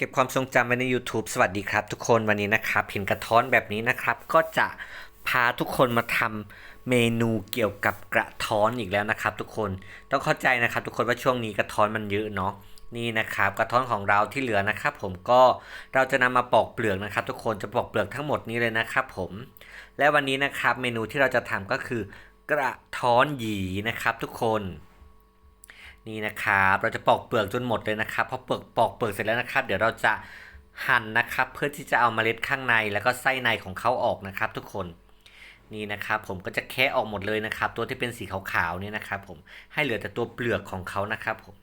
เก็บความทรงจำไว้ใน YouTube สวัสดีครับ ทุกคนวันนี้นะครับเห็นกระท้อนแบบนี้นะครับ ก็จะพาทุกคนมาทำเมนูเกี่ยวกับกระท้อนอีกแล้วนะครับ ทุกคนต้องเข้าใจนะครับ ทุกคนว่าช่วงนี้กระท้อนมันเยอะเนาะนี่นะครับกระท้อนของเราที่เหลือนะครับ ผมก็เราจะนำมาปอกเปลือกนะครับ ทุกคนจะปอกเปลือกทั้งหมดนี้เลยนะครับ ผม และวันนี้นะครับเมนูที่เราจะทำก็คือกระท้อนหยีนะครับ ทุกคน นี่นะครับเราจะปอกเปลือกจนหมดเลยนะครับพอเปลือกปอกเปลือกเสร็จแล้วนะครับ เดี๋ยวเราจะหั่นนะครับ เพื่อที่จะเอาเมล็ดข้างในแล้วก็ไส้ในของเขาออกนะครับ ทุกคนนี่นะครับผมก็จะแคะออกหมดเลยนะครับ ตัวที่เป็นสีขาวๆเนี่ยนะครับผมให้เหลือแต่ตัวเปลือกของเขานะครับผม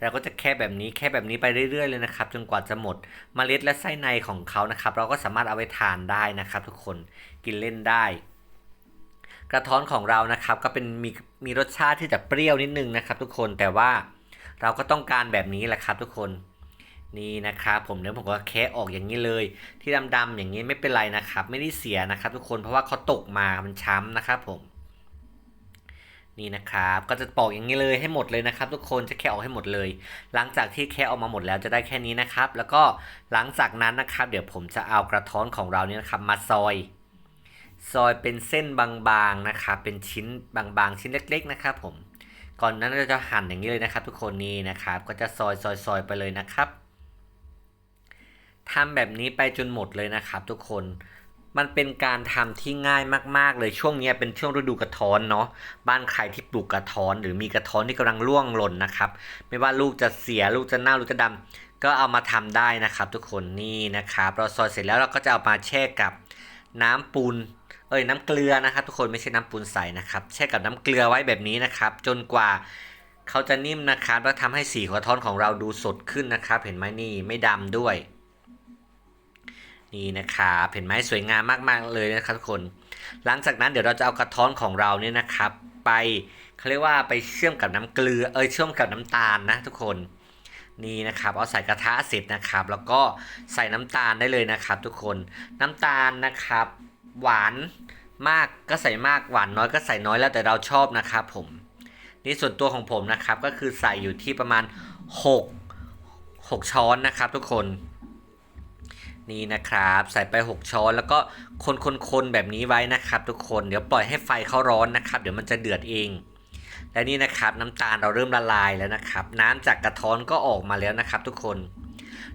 เราก็จะแค่แบบนี้แค่แบบนี้ไปเรื่อยๆเลยนะครับ จนกว่าจะหมดเมล็ดและไส้ในของเขานะครับ เราก็สามารถเอาไปทานได้นะครับ ทุกคนกินเล่นได้ กระท้อนของเรานะครับก็เป็นมีมีรสชาติที่จะเปรี้ยวนิดนึงนะครับทุกคนแต่ว่าเราก็ต้องการแบบนี้แหละครับทุกคนนี่นะครับผมเดี๋ยวผมก็แคะออกอย่างนี้เลย ที่ดำๆอย่างนี้ไม่เป็นไรนะครับ ไม่ได้เสียนะครับ ทุกคนเพราะว่าเขาตกมามันช้ำนะครับผม นี่นะครับก็จะปอกอย่างนี้เลยให้หมดเลยนะครับ ทุกคนจะแคะออกให้หมดเลย หลังจากที่แคะออกมาหมดแล้วจะได้แค่นี้นะครับ แล้วก็หลังจากนั้นนะครับ เดี๋ยวผมจะเอากระท้อนของเราเนี่ยนะครับ มาซอย ซอยเป็นเส้นบางๆนะครับเป็นชิ้นบางๆ ชิ้นเล็ก ๆ นะครับผมก่อนนั้นเราจะหั่นอย่างนี้เลยนะครับ ทุกคนนี่นะครับ ก็จะซอยซอยซอยไปเลยนะครับทำแบบนี้ไปจนหมดเลยนะครับ ทุกคนมันเป็นการทำที่ง่ายมาก ๆ เลยช่วงนี้เป็นช่วงฤดูกระท้อนเนาะบ้านใครที่ปลูกกระท้อน หรือมีกระท้อนที่กำลังร่วงหล่นนะครับ ไม่ว่าลูกจะเสียลูกจะเน่าลูกจะดำก็เอามาทำได้นะครับ ทุกคนนี่นะครับเราซอยเสร็จแล้วเราก็จะเอามาแช่กับน้ำปูน เอ้ยน้ำเกลือนะครับ ทุกคนไม่ใช่น้ำปูนใสนะครับแช่กับน้ำเกลือไว้แบบนี้นะครับ จนกว่าเขาจะนิ่มนะครับแล้วทำให้สีกระท้อนของเราดูสดขึ้นนะครับ เห็นไหมนี่ไม่ดำด้วย นี่นะครับเห็นไหมสวยงามมากๆเลยนะครับทุกคน หลังจากนั้นเดี๋ยวเราจะเอากระท้อนของเราเนี่ยนะครับ ไปเขาเรียกว่าไปเชื่อมกับน้ำเกลือเอ้ยเชื่อมกับน้ำตาลนะทุกคนนี่นะครับเอาใส่กระทะเสร็จนะครับ แล้วก็ใส่น้ำตาลได้เลยนะครับ ทุกคนน้ำตาลนะครับ หวานมากก็ใส่มากหวานน้อยก็ใส่น้อยแล้วแต่เราชอบนะครับผมนี่ส่วนตัวของผมนะครับก็คือใส่อยู่ที่ประมาณ 6 6 ช้อนนะครับทุกคนนี่นะครับใส่ไป 6 ช้อนแล้วก็คนๆๆแบบนี้ไว้นะครับ ทุกคนเดี๋ยวปล่อยให้ไฟเขาร้อนนะครับ เดี๋ยวมันจะเดือดเอง และนี่นะครับน้ำตาลเราเริ่มละลายแล้วนะครับ น้ำจากกระท้อนก็ออกมาแล้วนะครับ ทุกคน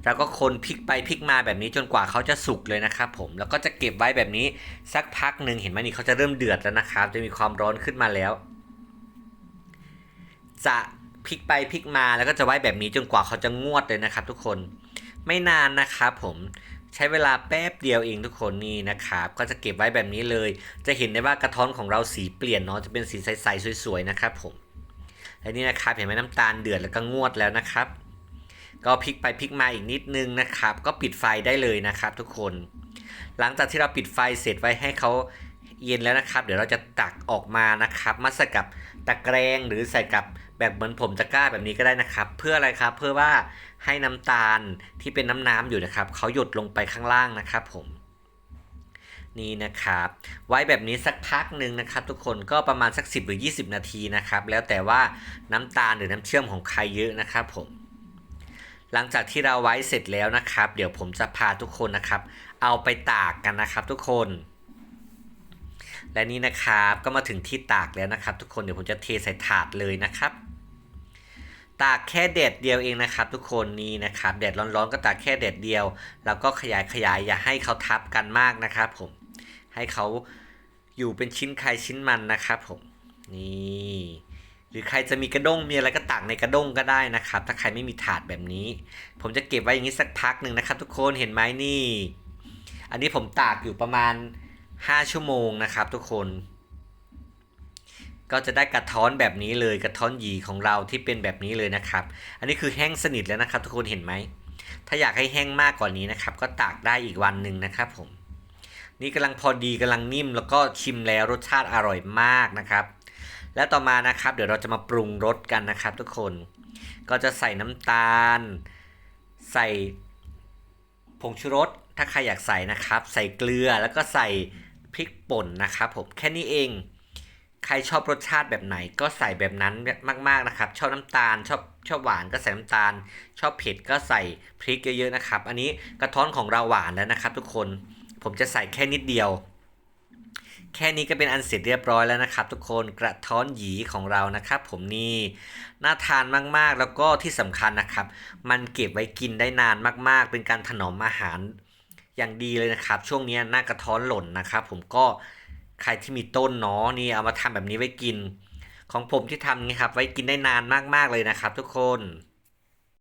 แล้วก็คนพลิกไปพลิกมาแบบนี้จนกว่าเขาจะสุกเลยนะครับผมแล้วก็จะเก็บไว้แบบนี้สักพักหนึ่งเห็นไหมนี่เขาจะเริ่มเดือดแล้วนะครับ จะมีความร้อนขึ้นมาแล้ว จะพลิกไปพลิกมาแล้วก็จะไว้แบบนี้จนกว่าเขาจะงวดเลยนะครับ ทุกคนไม่นานนะครับผมใช้เวลาแป๊บเดียวเองทุกคนนี่นะครับ ก็จะเก็บไว้แบบนี้เลย จะเห็นได้ว่ากระท้อนของเราสีเปลี่ยนเนาะจะเป็นสีใสๆสวยๆนะครับผมและนี่นะครับเห็นไหมน้ำตาลเดือดแล้วก็งวดแล้วนะครับ ก็พลิกไปพลิกมาอีกนิดนึงนะครับ ก็ปิดไฟได้เลยนะครับทุกคน หลังจากที่เราปิดไฟเสร็จไว้ให้เขาเย็นแล้วนะครับ เดี๋ยวเราจะตักออกมานะครับ มาใส่กับตะแกรงหรือใส่กับแบบเหมือนผมตะกร้าแบบนี้ก็ได้นะครับ เพื่ออะไรครับเพื่อว่าให้น้ำตาลที่เป็นน้ำน้ำอยู่นะครับเขาหยดลงไปข้างล่างนะครับผมนี่นะครับ ไว้แบบนี้สักพักหนึ่งนะครับ ทุกคนก็ประมาณสัก 10 หรือ 20 นาทีนะครับ แล้วแต่ว่าน้ำตาลหรือน้ำเชื่อมของใครเยอะนะครับผม หลังจากที่เราไว้เสร็จแล้วนะครับ เดี๋ยวผมจะพาทุกคนนะครับ เอาไปตากกันนะครับทุกคน และนี่นะครับก็มาถึงที่ตากแล้วนะครับ ทุกคนเดี๋ยวผมจะเทใส่ถาดเลยนะครับ ตากแค่แดดเดียวเองนะครับ ทุกคนนี่นะครับแดดร้อนๆก็ตากแค่แดดเดียว แล้วก็ขยายขยายอย่าให้เขาทับกันมากนะครับ ผมให้เขาอยู่เป็นชิ้นใครชิ้นมันนะครับ ผมนี่ หรือใครจะมีกระด้งมีอะไรก็ตากในกระด้งก็ได้นะครับ ถ้าใครไม่มีถาดแบบนี้ ผมจะเก็บไว้อย่างนี้สักพักหนึ่งนะครับ ทุกคนเห็นไหมนี่ อันนี้ผมตากอยู่ประมาณ 5 ชั่วโมงนะครับ ทุกคน ก็จะได้กระท้อนแบบนี้เลยกระท้อนหยีของเราที่เป็นแบบนี้เลยนะครับ อันนี้คือแห้งสนิทแล้วนะครับ ทุกคนเห็นไหมถ้าอยากให้แห้งมากกว่านี้นะครับ ก็ตากได้อีกวันหนึ่งนะครับผมนี่กำลังพอดีกำลังนิ่มแล้วก็ชิมแล้วรสชาติอร่อยมากนะครับ และต่อมานะครับ เดี๋ยวเราจะมาปรุงรสกันนะครับทุกคน ก็จะใส่น้ำตาล ใส่ผงชูรส ถ้าใครอยากใส่นะครับ ใส่เกลือแล้วก็ใส่พริกป่นนะครับผมแค่นี้เอง ใครชอบรสชาติแบบไหนก็ใส่แบบนั้นมาก ๆนะครับ ชอบน้ำตาล ชอบชอบหวานก็ใส่น้ำตาล ชอบเผ็ดก็ใส่พริกเยอะๆนะครับ อันนี้กระท้อนของเราหวานแล้วนะครับ ทุกคน ผมจะใส่แค่นิดเดียว แค่นี้ก็เป็นอันเสร็จเรียบร้อยแล้วนะครับ ทุกคนกระท้อนหยีของเรานะครับ ผมนี่น่าทานมากๆ แล้วก็ที่สำคัญนะครับ มันเก็บไว้กินได้นานมากๆ เป็นการถนอมอาหารอย่างดีเลยนะครับ ช่วงนี้หน้ากระท้อนหล่นนะครับ ผมก็ใครที่มีต้นเนาะนี่เอามาทำแบบนี้ไว้กิน ของผมที่ทำนี่ครับไว้กินได้นานมากๆเลยนะครับ ทุกคน